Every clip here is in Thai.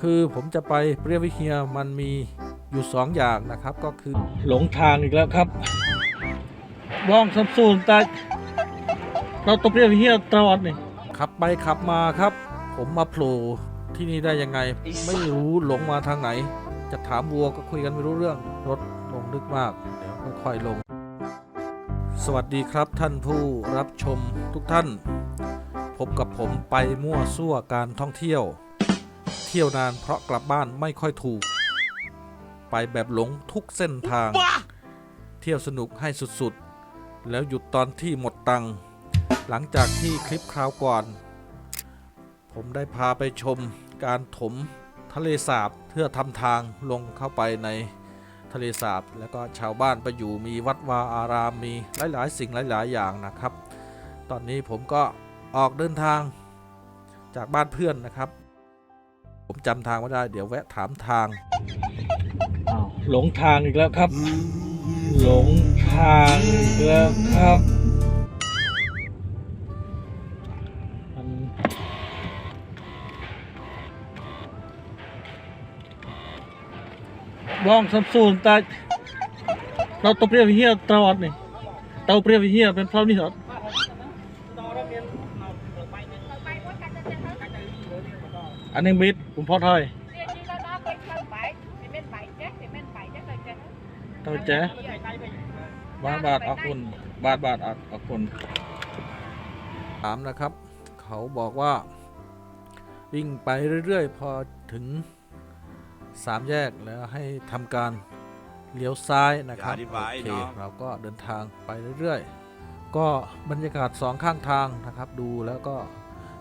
คือผมจะไปเปรียวิเฮียมันมีอยู่สองอย่างนะครับ ก็คือหลงทางอีกแล้วครับบ้องซับซูนแต่เราตบเรียบเฮียตลอดนี่ขับไปขับมาครับ ผมมาโผล่ที่นี่ได้ยังไง ไม่รู้หลงมาทางไหน จะถามวัวก็คุยกันไม่รู้เรื่องรถลงลึกมากเดี๋ยวค่อยๆลง สวัสดีครับท่านผู้รับชมทุกท่าน พบกับผมไปมั่วซั่วการท่องเที่ยว เที่ยวนานเพราะกลับบ้านไม่ค่อยถูก ไปแบบหลงทุกเส้นทาง เที่ยวสนุกให้สุดๆ แล้วหยุดตอนที่หมดตังค์หลังจากที่คลิปคราวก่อน ผมได้พาไปชมการถมทะเลสาบเพื่อทำทางลงเข้าไปในทะเลสาบ แล้วก็ชาวบ้านไปอยู่มีวัดวาอารามมีหลายๆ สิ่งหลาย ๆ อย่างนะครับ ตอนนี้ผมก็ออกเดินทางจากบ้านเพื่อนนะครับ ผมจำทางไม่ได้ เดี๋ยวแวะถามทาง อ้าวหลงทางอีกแล้วครับ หลงทางอีกแล้วครับ มันบ้องซับซูนแต่เราตบเรียบเฮียตลอดนี่เตาเปรียบเฮียเป็นเพราะนี่เหรอ อันนี้มิดผมพอถอย Dia chỉ có đó cái thân bảy thì bên bảy chết thì bên bảy chết rồi chết เตาแจ๊บาทบาทเอาคุณบาทบาทเอาเอาคุณถามนะครับ เขาบอกว่า วิ่งไปเรื่อยๆ พอถึงสามแยกแล้วให้ทำการเลี้ยวซ้ายนะครับอย่าอธิบายโอเคเนาะ เราก็เดินทางไปเรื่อยๆ ก็บรรยากาศสองข้างทางนะครับ ดูแล้วก็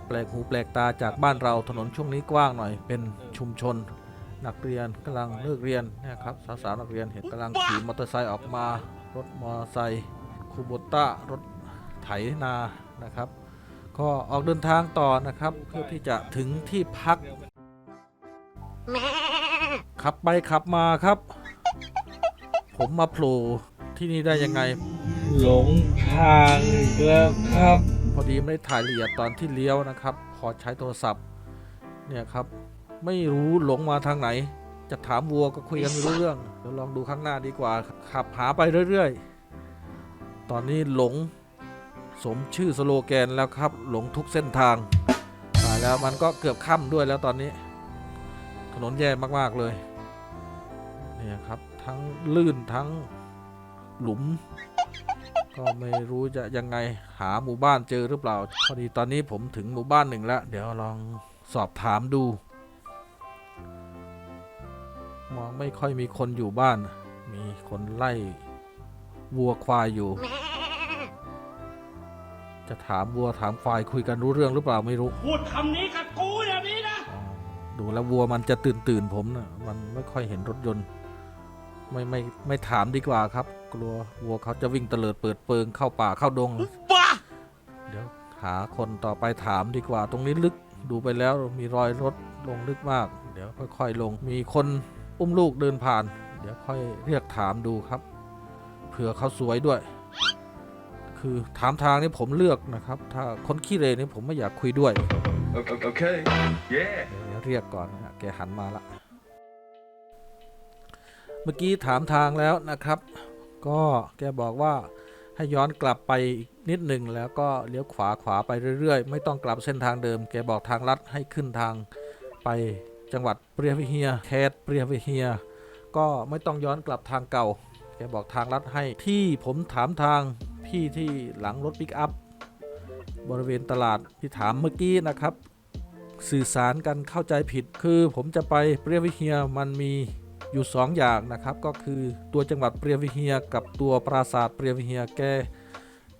แปลกหูแปลกตาจากบ้านเราถนนช่วงนี้กว้างหน่อยเป็นชุมชน นักเรียนกำลังเลิกเรียนนะครับสาวๆนักเรียนเห็นกำลังขี่มอเตอร์ไซค์ออกมารถมอเตอร์ไซค์คูโบต้ารถไถนานะครับ ก็ออกเดินทางต่อนะครับเพื่อที่จะถึงที่พักขับไปขับมาครับ ผมมาโผล่ที่นี่ได้ยังไง หลงทางอีกแล้วครับ พอดีไม่ได้ถ่ายละเอียดตอนที่เลี้ยวนะครับพอใช้โทรศัพท์ เนี่ยครับ ไม่รู้หลงมาทางไหน จะถามวัวก็คุยกันไม่รู้เรื่องเดี๋ยวลองดูข้างหน้าดีกว่า ขับหาไปเรื่อยๆ ตอนนี้หลงสมชื่อสโลแกนแล้วครับ หลงทุกเส้นทางตายแล้วมันก็เกือบค่ำด้วยแล้วตอนนี้ ถนนแย่มากๆเลยเนี่ยครับ ทั้งลื่นทั้งหลุม ก็ไม่รู้จะยังไงหาหมู่บ้านเจอหรือเปล่า พอดีตอนนี้ผมถึงหมู่บ้านหนึ่งแล้ว เดี๋ยวลองสอบถามดู มองไม่ค่อยมีคนอยู่บ้าน มีคนไล่วัวควายอยู่ จะถามวัวถามควายคุยกันรู้เรื่องหรือเปล่าไม่รู้ พูดคำนี้กับกูอย่างนี้นะอ๋อดูแล้ววัวมันจะตื่นตื่นๆผมนะมันไม่ค่อยเห็นรถยนต์ ไม่ไม่ไม่ถามดีกว่าครับ กลัววัวเขาจะวิ่งเตลิดเปิดเปิงเข้าป่าเข้าดง บ้าเดี๋ยวหาคนต่อไปถามดีกว่า ตรงนี้ลึกดูไปแล้วมีรอยรถลงลึกมาก เดี๋ยวค่อยๆลง มีคนอุ้มลูกเดินผ่าน เดี๋ยวค่อยเรียกถามดูครับ เผื่อเขาสวยด้วย คือถามทางนี่ผมเลือกนะครับ ถ้าคนขี้เหรนี่ผมไม่อยากคุยด้วย Okay. Yeah. เดี๋ยวเรียกก่อนนะฮะแกหันมาละ เมื่อกี้ถามทางแล้วนะครับ ก็แกบอกว่าให้ย้อนกลับไปอีกนิดหนึ่งแล้วก็เลี้ยวขวาขวาไปเรื่อยๆ ไม่ต้องกลับเส้นทางเดิม แกบอกทางลัดให้ขึ้นทางไปจังหวัดเปรียวิเฮียแคสเปรียวิเฮีย ก็ไม่ต้องย้อนกลับทางเก่า แกบอกทางลัดให้ที่ผมถามทางพี่ที่หลังรถปิกอัพบริเวณตลาดที่ถามเมื่อกี้นะครับ สื่อสารกันเข้าใจผิดคือผมจะไปเปรียวิเฮียมันมี อยู่สองอย่างนะครับ ก็คือตัวจังหวัดเปรียวิเฮียกับตัวปราสาทเปรียวิเฮียแก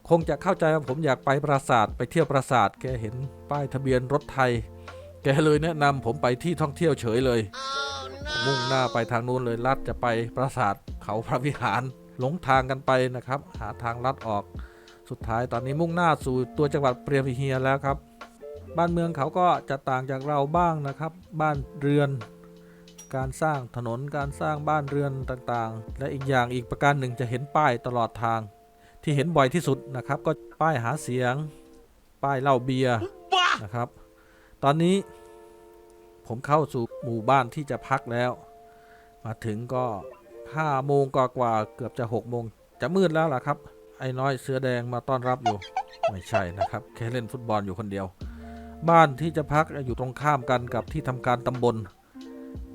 คงจะเข้าใจว่าผมอยากไปปราสาทไปเที่ยวปราสาทแกเห็นป้ายทะเบียนรถไทย แกเลยแนะนำผมไปที่ท่องเที่ยวเฉยเลยมุ่งหน้าไปทางนู้นเลยลัดจะไปปราสาทเขาพระวิหารหลงทางกันไปนะครับ หาทางลัดออก สุดท้ายตอนนี้มุ่งหน้าสู่ตัวจังหวัดเปรียวิเฮียแล้วครับ บ้านเมืองเขาก็จะต่างจากเราบ้างนะครับ บ้านเรือน การสร้างถนนการสร้างบ้านเรือนต่างๆ และอีกอย่างอีกประการหนึ่งจะเห็นป้ายตลอดทาง ที่เห็นบ่อยที่สุดนะครับ ก็ป้ายหาเสียง ป้ายเหล้าเบียร์นะครับ ตอนนี้ผมเข้าสู่หมู่บ้านที่จะพักแล้ว มาถึงก็ห้าโมงกว่าๆเกือบจะหกโมงจะมืดแล้วล่ะครับ ไอ้น้อยเสือแดงมาต้อนรับอยู่ ไม่ใช่นะครับ แค่เล่นฟุตบอลอยู่คนเดียว บ้านที่จะพักอยู่ตรงข้ามกันกับที่ทำการตำบล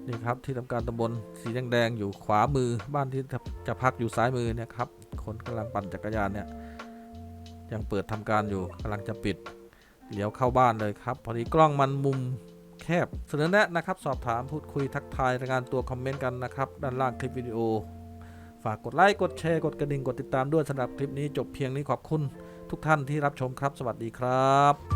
นี่ครับที่ทำการตำบลสีแดงๆอยู่ขวามือบ้านที่จะพักอยู่ซ้ายมือเนี่ยครับคนกำลังปั่นจักรยานเนี่ยยังเปิดทำการอยู่กำลังจะปิดเลี้ยวเข้าบ้านเลยครับ พอดีกล้องมันมุมแคบเสนอแนะนะครับ สอบถามพูดคุยทักทายรายงานตัวคอมเมนต์กันนะครับ ด้านล่างคลิปวิดีโอ ฝากกดไลค์กดแชร์กดกระดิ่งกดติดตามด้วยสำหรับคลิปนี้จบเพียงนี้ขอบคุณทุกท่านที่รับชมครับ สวัสดีครับ